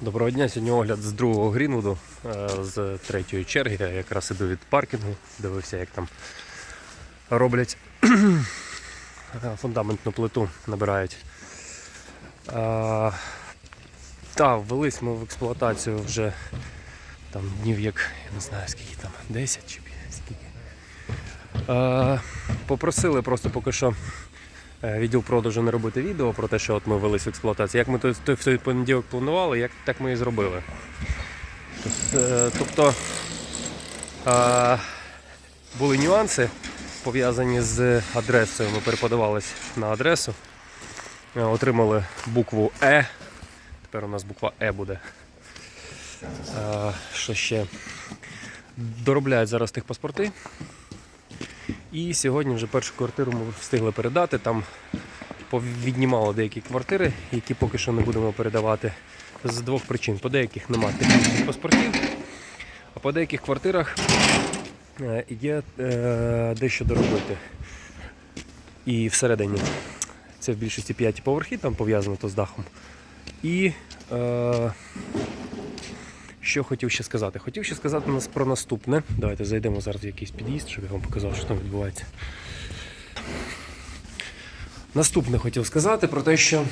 Доброго дня, сьогодні огляд з другого Грінвуду, е, з третьої черги. Я якраз іду від паркінгу, дивився, як там роблять фундаментну плиту, набирають. Е, Та, ввелись ми в експлуатацію вже там днів як, я не знаю скільки там, 10 чи скільки. Е, Попросили просто поки що відділ продажу не робити відео про те, що от ми ввелись в експлуатацію. Як ми той, той, той понеділок планували, як так ми і зробили. Е, Тобто е, були нюанси пов'язані з адресою. Ми переподавались на адресу, е, отримали букву Е. Тепер у нас буква Е буде. Е, Що ще? Доробляють зараз тих паспорти. І сьогодні вже першу квартиру ми встигли передати. Там віднімало деякі квартири, які поки що не будемо передавати з двох причин. По деяких немає технічних паспортів, а по деяких квартирах е, є е, дещо доробити. І всередині це в більшості п'яті поверхи, там пов'язано то з дахом. І е, що хотів ще сказати? Хотів ще сказати нас про наступне. Давайте зайдемо зараз в якийсь під'їзд, щоб я вам показав, що там відбувається. Наступне хотів сказати про те, що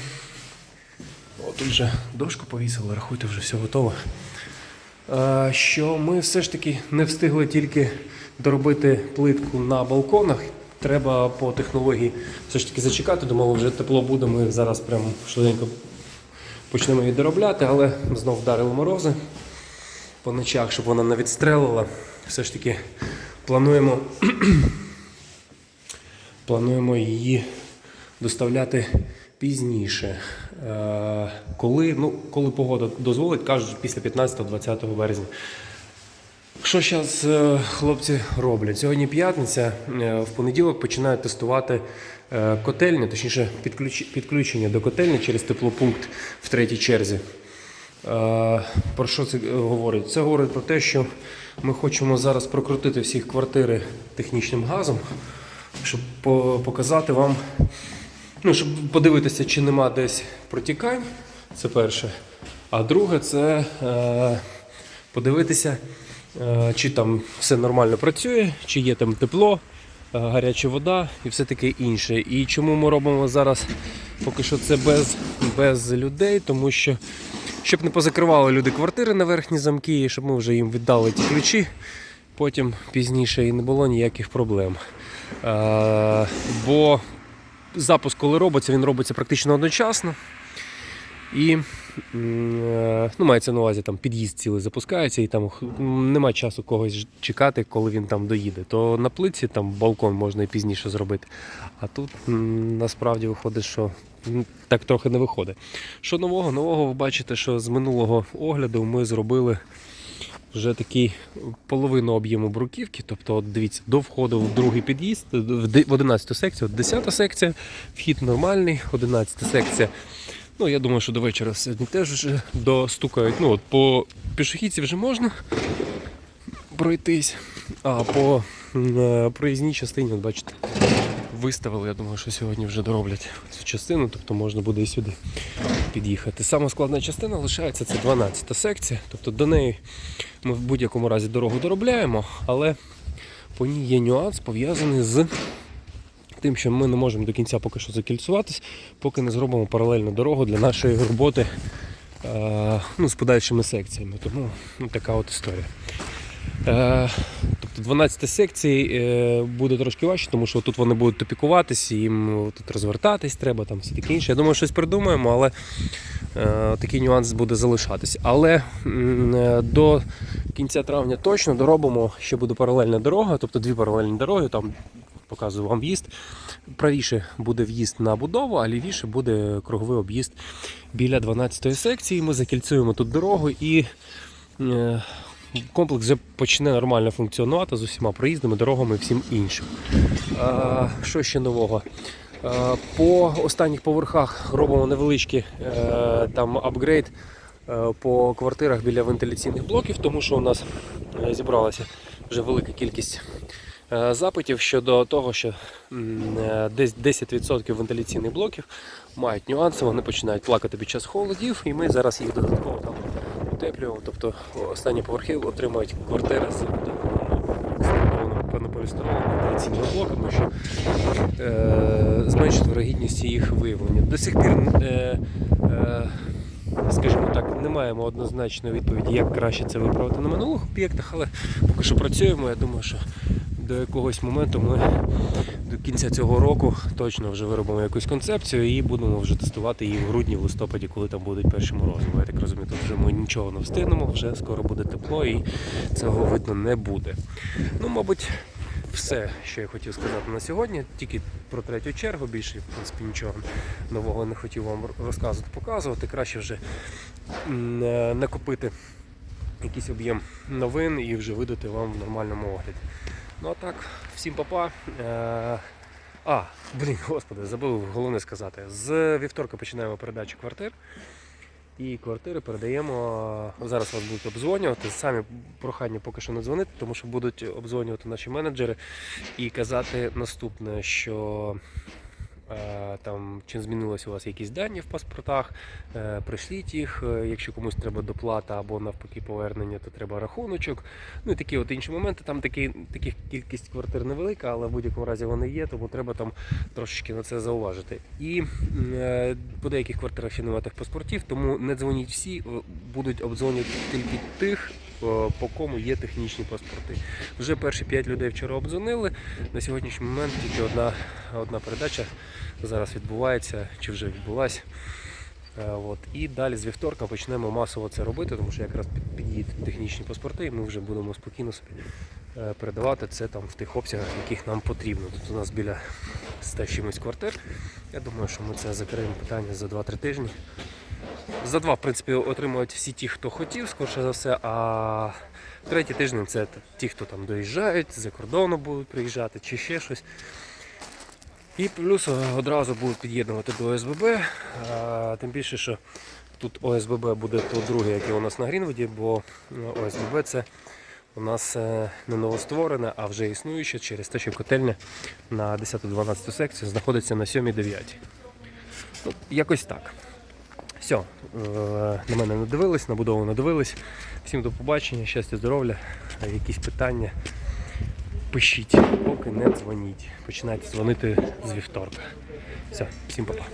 О, тут вже дошку повісили, рахуйте, вже все готово. Е, Що ми все ж таки не встигли тільки доробити плитку на балконах. Треба по технології все ж таки зачекати. Думали, вже тепло буде. Ми зараз прямо швиденько почнемо її доробляти, але знов вдарили морози по ночах, щоб вона не відстрелила. Все ж таки плануємо, плануємо її доставляти пізніше. Е, коли, ну, коли погода дозволить, кажуть, після 15-20 березня. Що зараз хлопці роблять? Сьогодні п'ятниця, е, в понеділок починають тестувати е, котельні, точніше підключ- підключення до котельні через теплопункт в третій черзі. Е, Про що це говорить? Це говорить про те, що ми хочемо зараз прокрутити всі квартири технічним газом, щоб показати вам, ну, щоб подивитися, чи нема десь протікань. Це перше. А друге, це е, подивитися, е, чи там все нормально працює, чи є там тепло, гаряча вода і все таке інше. І чому ми робимо зараз поки що це без, без людей, тому що щоб не позакривали люди квартири на верхні замки, і щоб ми вже їм віддали ті ключі, потім пізніше і не було ніяких проблем. Е, бо запуск, коли робиться, він робиться практично одночасно. І е, ну, мається на увазі, там під'їзд цілий запускається, і там нема часу когось чекати, коли він там доїде. То на плитці там балкон можна і пізніше зробити. А тут насправді виходить, що так трохи не виходить. Що нового? Нового ви бачите, що з минулого огляду ми зробили вже такий половину об'єму бруківки. Тобто, от дивіться, до входу в другий під'їзд, в де- в 11 секцію, от 10 секція, вхід нормальний, 11 секція. Ну, я думаю, що до вечора сьогодні теж вже достукають. Ну, от по пішохідці вже можна пройтись, а по е, проїзній частині, от бачите, виставили. Я думаю, що сьогодні вже дороблять цю частину, тобто можна буде і сюди під'їхати. Сама складна частина лишається це 12 секція. Тобто до неї ми в будь-якому разі дорогу доробляємо, але по ній є нюанс пов'язаний з тим, що ми не можемо до кінця поки що закільцюватись, поки не зробимо паралельну дорогу для нашої роботи е, ну, з подальшими секціями. Тому ну, така от історія. Е, тобто 12 секцій е, буде трошки важче, тому що тут вони будуть топікуватись, їм тут розвертатись треба, там все таке інше. Я думаю, щось придумаємо, але такий нюанс буде залишатись. Але до кінця травня точно доробимо, ще буде паралельна дорога, тобто дві паралельні дороги, там показую вам в'їзд. Правіше буде в'їзд на будову, а лівіше буде круговий об'їзд біля 12-ї секції. Ми закільцюємо тут дорогу і е, комплекс вже почне нормально функціонувати з усіма проїздами, дорогами і всім іншим. А, що ще нового? Е, По останніх поверхах робимо невеличкий е, там апгрейд е, по квартирах біля вентиляційних блоків, тому що у нас зібралася вже велика кількість запитів щодо того, що е, десь 10% вентиляційних блоків мають нюанси, вони починають плакати під час холодів, і ми зараз їх додатково там утеплюємо. Тобто останні поверхи отримують квартири з вентиляційного блоку, тому що е, зменшить вирогідність їх виявлення. До сих пір, е, е, скажімо так, не маємо однозначної відповіді, як краще це виправити на минулих об'єктах, але поки що працюємо. Я думаю, що до якогось моменту ми до кінця цього року точно вже виробимо якусь концепцію і будемо вже тестувати її в грудні, в листопаді, коли там будуть перші морози. Я так розумію, тут вже ми нічого не встигнемо, вже скоро буде тепло і цього видно не буде. Ну, мабуть, все, що я хотів сказати на сьогодні, тільки про третю чергу, більше в принципі нічого нового не хотів вам розказувати, показувати. Краще вже е, накопити якийсь об'єм новин і вже видати вам в нормальному огляді. Ну а так, всім папа. Е, а, блін, господи, забув головне сказати. З вівторка починаємо передачу квартир. І квартири передаємо. Зараз вас будуть обзвонювати. Самі прохання поки що не дзвонити, тому що будуть обдзвонювати наші менеджери і казати наступне, що там чи змінилися у вас якісь дані в паспортах, е, пришліть їх. е, Якщо комусь треба доплата або навпаки повернення, то треба рахуночок. Ну і такі от інші моменти. Там такі, таких кількість квартир невелика, але в будь-якому разі вони є, тому треба там трошечки на це зауважити. І е, по деяких квартирах ще немає тих паспортів, тому не дзвоніть всі, будуть обдзвонювати тільки тих, по кому є технічні паспорти. Вже перші 5 людей вчора обдзвонили. На сьогоднішній момент тільки одна, одна передача зараз відбувається чи вже відбулася. Е, От. І далі з вівторка почнемо масово це робити, тому що якраз під'їдуть технічні паспорти, і ми вже будемо спокійно собі е, передавати це там в тих обсягах, яких нам потрібно. Тут у нас біля 100 чимось квартир. Я думаю, що ми це закриємо питання за 2-3 тижні. За два, в принципі, отримують всі ті, хто хотів, скорше за все. А третій тиждень це ті, хто там доїжджають, за кордону будуть приїжджати чи ще щось. І плюс одразу будуть під'єднувати до ОСББ. А, Тим більше, що тут ОСББ буде то друге, яке у нас на Грінвуді, бо ну, ОСББ це у нас е, не новостворене, а вже існуюче через те, що котельня на 10-12 секцію знаходиться на 7-9. Ну, якось так. Все, на мене надивились, на будову надивились. Всім до побачення, щастя, здоров'я, Е, якісь питання. Пишіть, поки не дзвоніть. Починайте дзвонити з вівторка. Все, всім па-па.